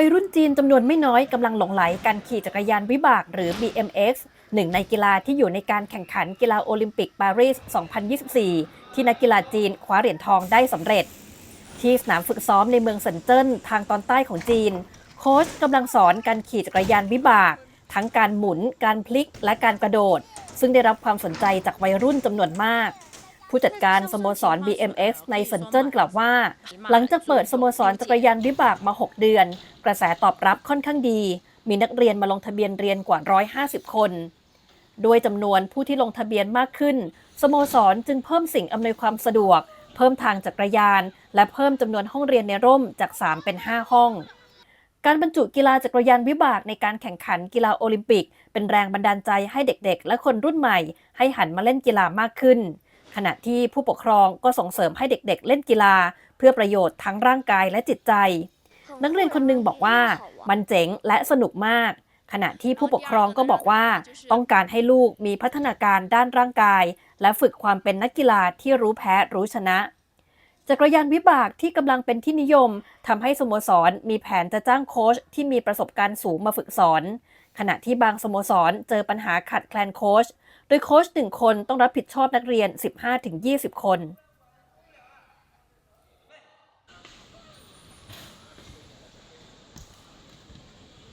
วัยรุ่นจีนจำนวนไม่น้อยกำลังหลงไหลการขี่จักรยานวิบากหรือ BMX หนึ่งในกีฬาที่อยู่ในการแข่งขันกีฬาโอลิมปิกปารีส 2024 ที่นักกีฬาจีนคว้าเหรียญทองได้สำเร็จ ที่สนามฝึกซ้อมในเมืองเซินเจิ้นทางตอนใต้ของจีน โค้ชกำลังสอนการขี่จักรยานวิบาก ทั้งการหมุน การพลิก และการกระโดด ซึ่งได้รับความสนใจจากวัยรุ่นจำนวนมาก ผู้จัดการสโมสร BMX ในเซินเจิ้นกล่าวว่า หลังจากเปิดสโมสรจักรยานวิบากมา 6 เดือน กระแสตอบรับค่อนข้างดี มีนักเรียนมาลงทะเบียนเรียนกว่า 150 คนด้วยจำนวนผู้ที่ลงทะเบียนมากขึ้น สโมสรจึงเพิ่มสิ่งอำนวยความสะดวก เพิ่มทางจักรยาน และเพิ่มจำนวนห้องเรียนในร่มจาก 3 เป็น 5 ห้อง การบรรจุกีฬาจักรยานวิบากในการแข่งขันกีฬาโอลิมปิก เป็นแรงบันดาลใจให้เด็กๆ และคนรุ่นใหม่ ให้หันมาเล่นกีฬามากขึ้น ขณะที่ผู้ปกครองก็ส่งเสริมให้เด็กๆ เล่นกีฬา เพื่อประโยชน์ทั้งร่างกายและจิตใจ นักเรียนคนหนึงบอกว่ามันเจ๋งและสนุกมาก ขณะที่ผู้ปกครองก็บอกว่า ต้องการให้ลูกมีพัฒนาการด้านร่างกาย และฝึกความเป็นนักกีฬาที่รู้แพ้รู้ชนะ จักรยานวิบากที่กำลังเป็นที่นิยมทำให้สโมสรมีแผนจะจ้างโค้ชที่มีประสบการณ์สูงมาฝึกสอน ขณะที่บางสโมสรเจอปัญหาขาดแคลนโค้ชโดยโค้ชหนึ่งคนต้องรับผิดชอบนักเรียน 15-20 คน